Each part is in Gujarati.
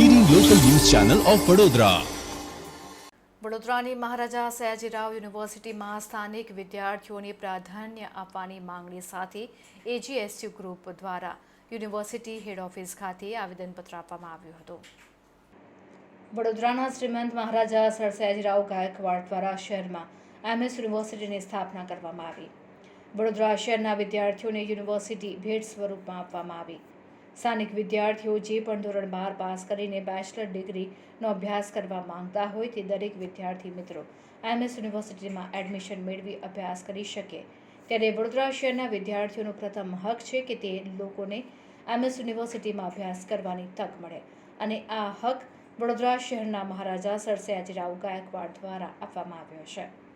ચેનલ ઓફ વડોદરા વડોદરાની મહારાજા સયાજીરાવ યુનિવર્સિટીમાં સ્થાનિક વિદ્યાર્થીઓને પ્રાધાન્ય આપવાની માંગણી સાથે એજીએસયુ ગ્રુપ દ્વારા યુનિવર્સિટી હેડ ઓફિસ ખાતે આવેદનપત્ર આપવામાં આવ્યું હતું. વડોદરાના શ્રીમંત મહારાજા સર સયાજીરાવ ગાયકવાડ દ્વારા શહેરમાં એમએસ યુનિવર્સિટીની સ્થાપના કરવામાં આવી. વડોદરા શહેરના વિદ્યાર્થીઓને યુનિવર્સિટી ભેટ સ્વરૂપમાં આપવામાં આવી. સ્થાનિક વિદ્યાર્થીઓ જે પણ ધોરણ બાર પાસ કરીને બેચલર ડિગ્રીનો અભ્યાસ કરવા માંગતા હોય તે દરેક વિદ્યાર્થી મિત્રો એમએસ યુનિવર્સિટીમાં એડમિશન મેળવી અભ્યાસ કરી શકે. ત્યારે વડોદરા શહેરના વિદ્યાર્થીઓનો પ્રથમ હક છે કે તે લોકોને એમએસ યુનિવર્સિટીમાં અભ્યાસ કરવાની તક મળે. અને આ હક વડોદરા શહેરના મહારાજા સર રાવ ગાયકવાડ દ્વારા આપવામાં આવ્યો છે.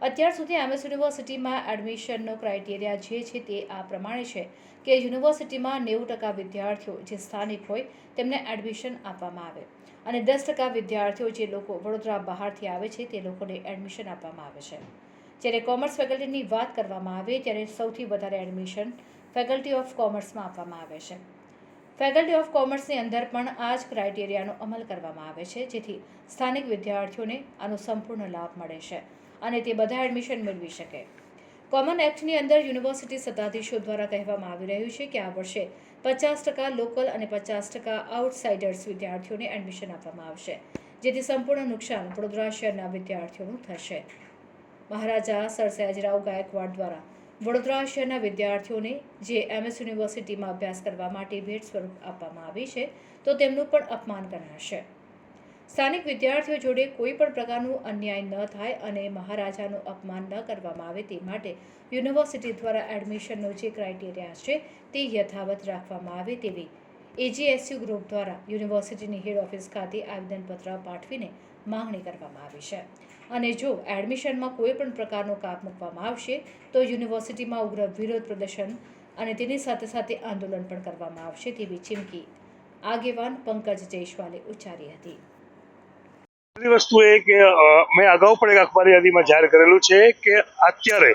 અત્યાર સુધી એમએસ યુનિવર્સિટીમાં એડમિશનનો ક્રાઇટેરિયા જે છે તે આ પ્રમાણે છે કે યુનિવર્સિટીમાં નેવું ટકા વિદ્યાર્થીઓ જે સ્થાનિક હોય તેમને એડમિશન આપવામાં આવે અને દસ ટકા વિદ્યાર્થીઓ જે લોકો વડોદરા બહારથી આવે છે તે લોકોને એડમિશન આપવામાં આવે છે. જ્યારે કોમર્સ ફેકલ્ટીની વાત કરવામાં આવે ત્યારે સૌથી વધારે એડમિશન ફેકલ્ટી ઓફ કોમર્સમાં આપવામાં આવે છે. ફેકલ્ટી ઓફ કોમર્સની અંદર પણ આ જ ક્રાઇટેરિયાનો અમલ કરવામાં આવે છે જેથી સ્થાનિક વિદ્યાર્થીઓને આનો સંપૂર્ણ લાભ મળે છે. અને તે બધા એડમિશન મેળવી શકે. કોમન એક્ટની અંદર યુનિવર્સિટી સત્તાધીશો દ્વારા કહેવામાં આવી રહ્યું છે કે આ વર્ષે પચાસ ટકા લોકલ અને પચાસ ટકા આઉટસાઇડર્સ વિદ્યાર્થીઓને એડમિશન આપવામાં આવશે, જેથી સંપૂર્ણ નુકસાન વડોદરા શહેરના વિદ્યાર્થીઓનું થશે. મહારાજા સર સયાજીરાવ ગાયકવાડ દ્વારા વડોદરા શહેરના વિદ્યાર્થીઓને જે એમએસ યુનિવર્સિટીમાં અભ્યાસ કરવા માટે ભેટ સ્વરૂપ આપવામાં આવી છે, તો તેમનું પણ અપમાન કરાશે. સ્થાનિક વિદ્યાર્થીઓ જોડે કોઈ પણ પ્રકારનું અન્યાય ન થાય અને મહારાજાનું અપમાન ન કરવામાં આવે તે માટે યુનિવર્સિટી દ્વારા એડમિશનનો જે ક્રાઇટેરિયા છે તે યથાવત રાખવામાં આવે તેવી એજીએસયુ ગ્રુપ દ્વારા યુનિવર્સિટીની હેડ ઓફિસ ખાતે આવેદનપત્ર પાઠવીને માંગણી કરવામાં આવી છે. અને જો એડમિશનમાં કોઈ પણ પ્રકારનો કાપ મૂકવામાં આવશે, તો યુનિવર્સિટીમાં ઉગ્ર વિરોધ પ્રદર્શન અને તેની સાથે સાથે આંદોલન પણ કરવામાં આવશે તેવી ચીમકી આગેવાન પંકજ જયસ્વાલે ઉચ્ચારી હતી. પહેલી વસ્તુ એ કે મેં અગાઉ પણ એક અખબારી યાદીમાં જાહેર કરેલું છે કે અત્યારે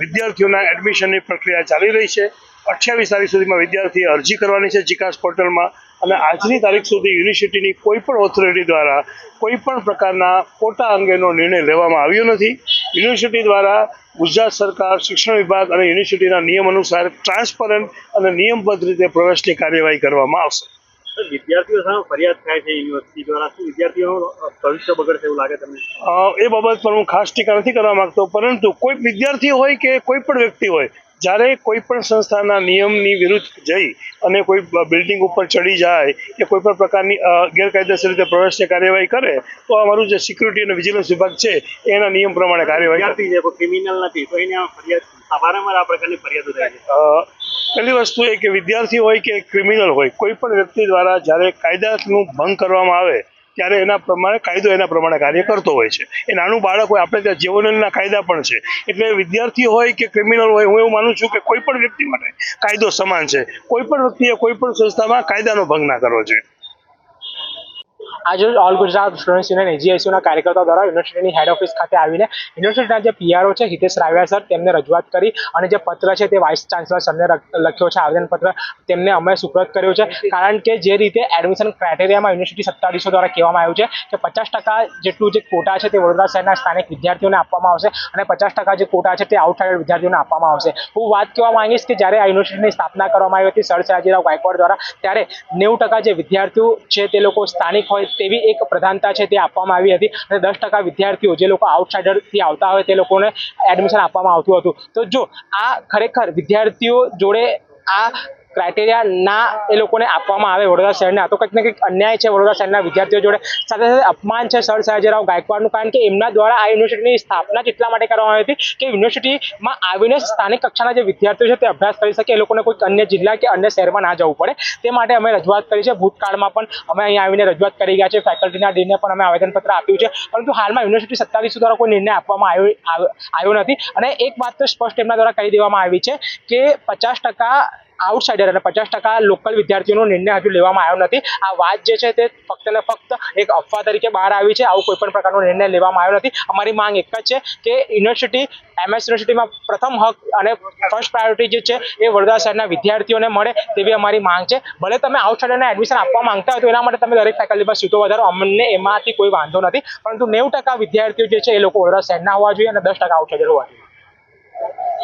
વિદ્યાર્થીઓના એડમિશનની પ્રક્રિયા ચાલી રહી છે. અઠ્યાવીસ તારીખ સુધીમાં વિદ્યાર્થીએ અરજી કરવાની છે જીકાસ પોર્ટલમાં અને આજની તારીખ સુધી યુનિવર્સિટીની કોઈ પણ ઓથોરિટી દ્વારા કોઈ પણ પ્રકારના કોટા અંગેનો નિર્ણય લેવામાં આવ્યો નથી. યુનિવર્સિટી દ્વારા ગુજરાત સરકાર, શિક્ષણ વિભાગ અને યુનિવર્સિટીના નિયમ અનુસાર ટ્રાન્સપરન્ટ અને નિયમબદ્ધ રીતે પ્રવેશની કાર્યવાહી કરવામાં આવશે. વિદ્યાર્થીઓ સામે ફરિયાદ થાય છે યુનિવર્સિટી દ્વારા. શું વિદ્યાર્થીઓનું ભવિષ્ય બગડશે એવું લાગે તમને? એ બાબત પર હું ખાસ ટીકા નથી કરવા માંગતો પરંતુ કોઈ વિદ્યાર્થી હોય કે કોઈ પણ વ્યક્તિ હોય જ્યારે કોઈ પણ સંસ્થાના નિયમની વિરુદ્ધ જઈ અને કોઈ બિલ્ડિંગ ઉપર ચડી જાય કે કોઈ પણ પ્રકારની ગેરકાયદેસર રીતે પ્રવેશની કાર્યવાહી કરે તો અમારું જે સિક્યુરિટી અને વિજિલન્સ વિભાગ છે એના નિયમ પ્રમાણે કાર્યવાહી છે ક્રિમિનલ નથી તો એને ફરિયાદ વારંવાર પહેલી વસ્તુ એ કે વિદ્યાર્થી હોય કે ક્રિમિનલ હોય, કોઈ પણ વ્યક્તિ દ્વારા જ્યારે કાયદાનું ભંગ કરવામાં આવે, ત્યારે એના પ્રમાણે, કાયદો એના પ્રમાણે કાર્ય કરતો હોય છે. એ નાનું બાળક હોય, આપણે ત્યાં જીવનના કાયદા પણ છે. એટલે વિદ્યાર્થી હોય કે ક્રિમિનલ હોય, હું એવું માનું છું કે કોઈ પણ વ્યક્તિ માટે કાયદો સમાન છે. કોઈ પણ વ્યક્તિએ કોઈ પણ સંસ્થામાં કાયદાનો ભંગ ના કરવો જોઈએ. આજે ઓલ ગુજરાત સ્ટુડન્ટ યુનિયન એજીએસયુના કાર્યકર્તા દ્વારા યુનિવર્સિટીની હેડ ઓફિસ ખાતે આવીને યુનિવર્સિટીના જે પીઆરઓ છે, હિતેશ રાવ્યા સર તેમને રજૂઆત કરી અને જે પત્ર છે તે વાઇસ ચાન્સલર સરને લખ્યો છે, આવેદનપત્ર, તેમને અમે સુપ્રત કર્યો છે. કારણ કે જે રીતે એડમિશન ક્રાઇટેરિયામાં યુનિવર્સિટી સત્તાધીશો દ્વારા કહેવામાં આવ્યું છે કે પચાસ ટકા જેટલું જે કોટા છે તે વડોદરા શહેરના સ્થાનિક વિદ્યાર્થીઓને આપવામાં આવશે અને પચાસ ટકા જે કોટા છે તે આઉટસાઇડ વિદ્યાર્થીઓને આપવામાં આવશે. હું વાત કહેવા માંગીશ કે જ્યારે આ યુનિવર્સિટીની સ્થાપના કરવામાં આવી હતી સર સયાજીરાવ ગાયકવાડ દ્વારા, ત્યારે નેવું ટકા જે વિદ્યાર્થીઓ છે તે લોકો સ્થાનિક હોય તેવી એક પ્રધાનતા છે તે આપવામાં આવી હતી અને દસ ટકા વિદ્યાર્થીઓ જે લોકો આઉટસાઇડરથી આવતા હોય તે લોકોને એડમિશન આપવામાં આવતું હતું. તો જો આ ખરેખર વિદ્યાર્થીઓ જોડે આ ક્રાઇટેરિયા ના એ લોકોને આપવામાં આવે વડોદરા શહેરને. આ તો કંઈક ને કંઈક અન્યાય છે વડોદરા શહેરના વિદ્યાર્થીઓ જોડે. સાથે સાથે અપમાન છે સર સયાજીરાવ ગાયકવાડનું, કારણ કે એમના દ્વારા આ યુનિવર્સિટીની સ્થાપના એટલા માટે કરવામાં આવી હતી કે યુનિવર્સિટીમાં આવીને સ્થાનિક કક્ષાના જે વિદ્યાર્થીઓ છે તે અભ્યાસ કરી શકે, એ લોકોને કોઈ અન્ય જિલ્લા કે અન્ય શહેરમાં ના જવું પડે. તે માટે અમે રજૂઆત કરી છે. ભૂતકાળમાં પણ અમે અહીંયા આવીને રજૂઆત કરી ગયા છે ફેકલ્ટીના ડીને પણ અમે આવેદનપત્ર આપ્યું છે. પરંતુ હાલમાં યુનિવર્સિટી સત્તાધીશો દ્વારા કોઈ નિર્ણય આપવામાં આવ્યો આવ્યો- નથી. અને એક તો સ્પષ્ટ એમના દ્વારા કહી દેવામાં આવી છે કે પચાસ ટકા આઉટસાઇડર અને પચાસ ટકા લોકલ વિદ્યાર્થીઓનો નિર્ણય હજુ લેવામાં આવ્યો નથી. આ વાત જે છે તે ફક્ત ને ફક્ત એક અફવા તરીકે બહાર આવી છે. આવું કોઈ પણ પ્રકારનો નિર્ણય લેવામાં આવ્યો નથી. અમારી માંગ એક જ છે કે યુનિવર્સિટી એમએસ યુનિવર્સિટીમાં પ્રથમ હક અને ફર્સ્ટ પ્રાયોરિટી જે છે એ વડોદરા શહેરના વિદ્યાર્થીઓને મળે તેવી અમારી માંગ છે. ભલે તમે આઉટસાઇડરને એડમિશન આપવા માંગતા હોય તો એના માટે તમે દરેક ફેકલ્ટીમાં સીટો વધારો. અમને એમાંથી કોઈ વાંધો નથી. પરંતુ નેવું ટકા વિદ્યાર્થીઓ જે છે એ લોકો વડોદરા શહેરના હોવા જોઈએ અને દસ ટકા આઉટસાઇડર હોવા જોઈએ.